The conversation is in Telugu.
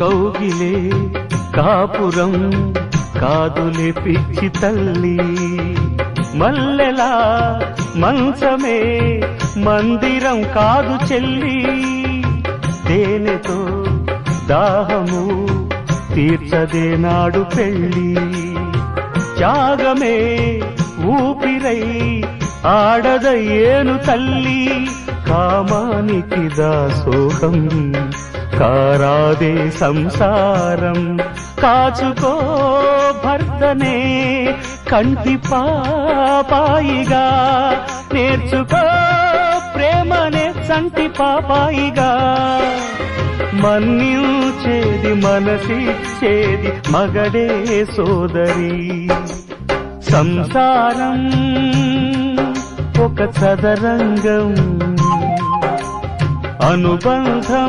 కౌగిలే కాపురం కాదులే పిచ్చి తల్లి. మల్లెలా మంచమే మందిరం కాదు చెల్లి. తేనెతో దాహము తీర్చదే నాడు పెళ్ళి. త్యాగమే ఊపిరై ఆడదయ్యేను తల్లి కామానికి దాసోహం. కారాదే సంసారం కాచుకో భర్తనే. కంటి పాపాయిగా నేర్చుకో ప్రేమనే సంటి పాపాయిగా. మన్నించేది మనసిచ్చేది మగడే సోదరి. సంసారం ఒక చదరంగం అనుబంధం